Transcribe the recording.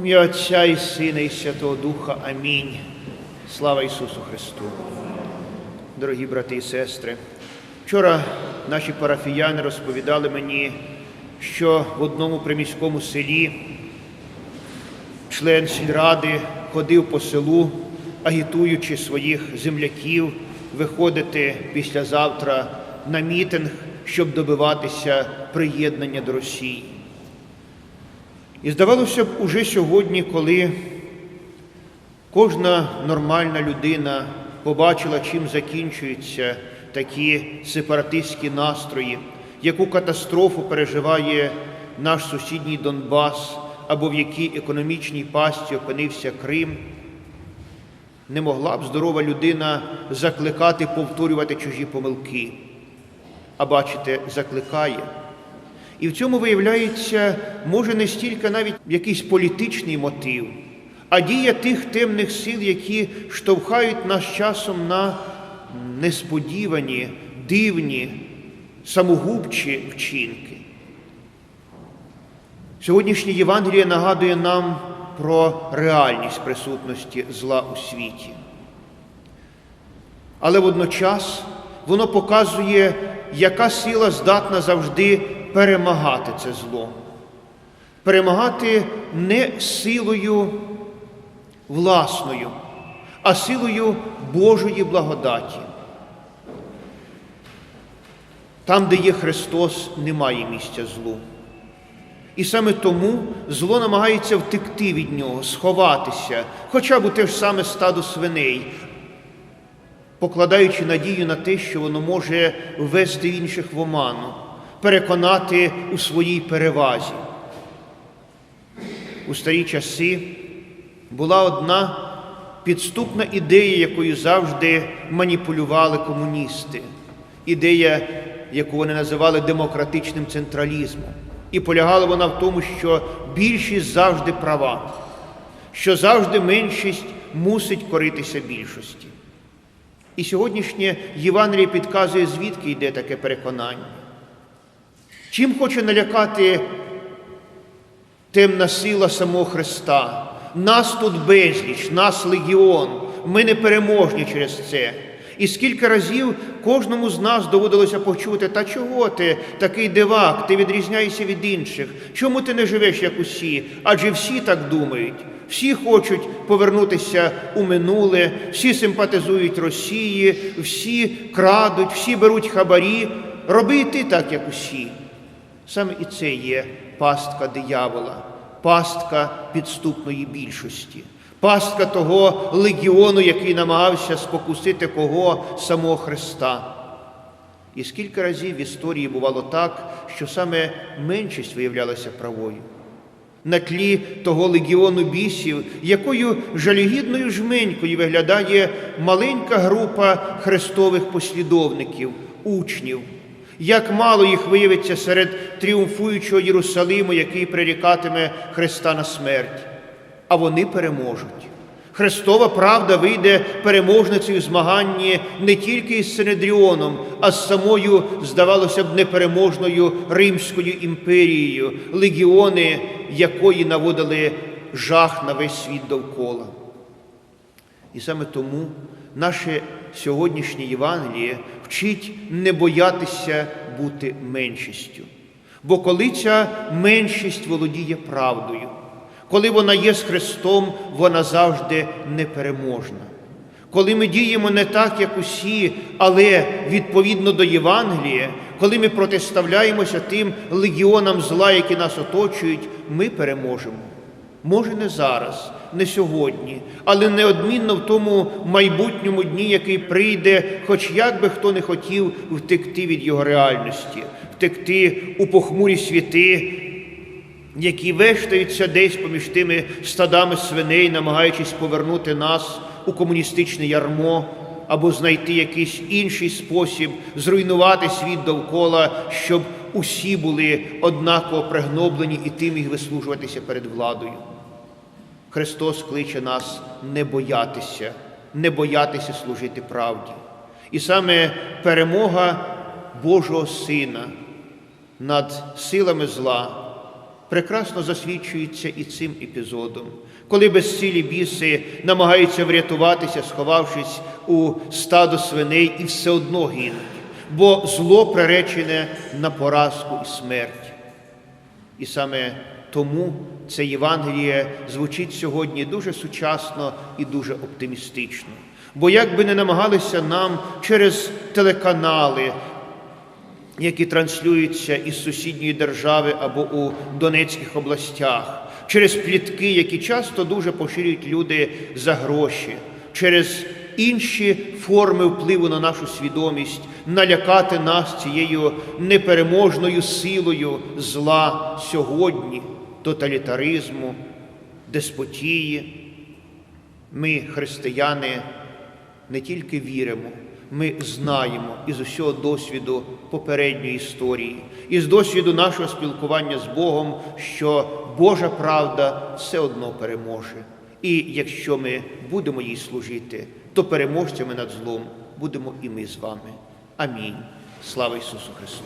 ім'я Отця і Сина, і Святого Духа. Амінь. Слава Ісусу Христу. Дорогі брати і сестри, вчора наші парафіяни розповідали мені, що в одному приміському селі член сільради ходив по селу, агітуючи своїх земляків виходити післязавтра на мітинг, щоб добиватися приєднання до Росії. І здавалося б, уже сьогодні, коли кожна нормальна людина побачила, чим закінчуються такі сепаратистські настрої, яку катастрофу переживає наш сусідній Донбас, або в якій економічній пасті опинився Крим, не могла б здорова людина закликати повторювати чужі помилки. А бачите, закликає. І в цьому виявляється, може не стільки навіть якийсь політичний мотив, а дія тих темних сил, які штовхають нас часом на несподівані, дивні, самогубчі вчинки. Сьогоднішнє Євангеліє нагадує нам про реальність присутності зла у світі. Але водночас воно показує, яка сила здатна завжди перемагати це зло, перемагати не силою власною, а силою Божої благодаті. Там, де є Христос, немає місця злу. І саме тому зло намагається втекти від нього, сховатися, хоча б у те ж саме стадо свиней, покладаючи надію на те, що воно може ввести інших в оману, переконати у своїй перевазі. У старі часи була одна підступна ідея, якою завжди маніпулювали комуністи, ідея, яку вони називали демократичним централізмом. І полягала вона в тому, що більшість завжди права, що завжди меншість мусить коритися більшості. І сьогоднішнє Євангеліє підказує, звідки йде таке переконання. Чим хоче налякати темна сила самого Христа? Нас тут безліч, нас легіон, ми не переможні через це. І скільки разів кожному з нас доводилося почути, та чого ти такий дивак, ти відрізняєшся від інших? Чому ти не живеш, як усі? Адже всі так думають. Всі хочуть повернутися у минуле, всі симпатизують Росії, всі крадуть, всі беруть хабарі. Роби і ти так, як усі. Саме і це є пастка диявола, пастка підступної більшості. Пастка того легіону, який намагався спокусити кого самого Христа. І скільки разів в історії бувало так, що саме меншість виявлялася правою. На тлі того легіону бісів, якою жалюгідною жменькою виглядає маленька група христових послідовників, учнів, як мало їх виявиться серед тріумфуючого Єрусалиму, який прирікатиме Христа на смерть а вони переможуть. Христова правда вийде переможницею в змаганні не тільки із Синедріоном, а з самою, здавалося б, непереможною Римською імперією, легіони якої наводили жах на весь світ довкола. І саме тому наше сьогоднішнє Євангеліє вчить не боятися бути меншістю. Бо коли ця меншість володіє правдою, коли вона є з Христом, вона завжди непереможна. Коли ми діємо не так, як усі, але відповідно до Євангелія, коли ми протиставляємося тим легіонам зла, які нас оточують, ми переможемо. Може, не зараз, не сьогодні, але неодмінно в тому майбутньому дні, який прийде, хоч як би хто не хотів втекти від його реальності, втекти у похмурі світи, які вештаються десь поміж тими стадами свиней, намагаючись повернути нас у комуністичне ярмо або знайти якийсь інший спосіб зруйнувати світ довкола, щоб усі були однаково пригноблені і тим їх вислужуватися перед владою. Христос кличе нас не боятися, не боятися служити правді. І саме перемога Божого Сина над силами зла прекрасно засвідчується і цим епізодом, коли безсилі біси намагаються врятуватися, сховавшись у стадо свиней, і все одно гинуть, бо зло приречене на поразку і смерть. І саме тому це Євангеліє звучить сьогодні дуже сучасно і дуже оптимістично. Бо як би не намагалися нам через телеканали, які транслюються із сусідньої держави або у Донецьких областях, через плітки, які часто дуже поширюють люди за гроші, через інші форми впливу на нашу свідомість, налякати нас цією непереможною силою зла сьогодні, тоталітаризму, деспотії. Ми, християни, не тільки віримо, ми знаємо із усього досвіду попередньої історії, із досвіду нашого спілкування з Богом, що Божа правда все одно переможе. І якщо ми будемо їй служити, то переможцями над злом будемо і ми з вами. Амінь. Слава Ісусу Христу!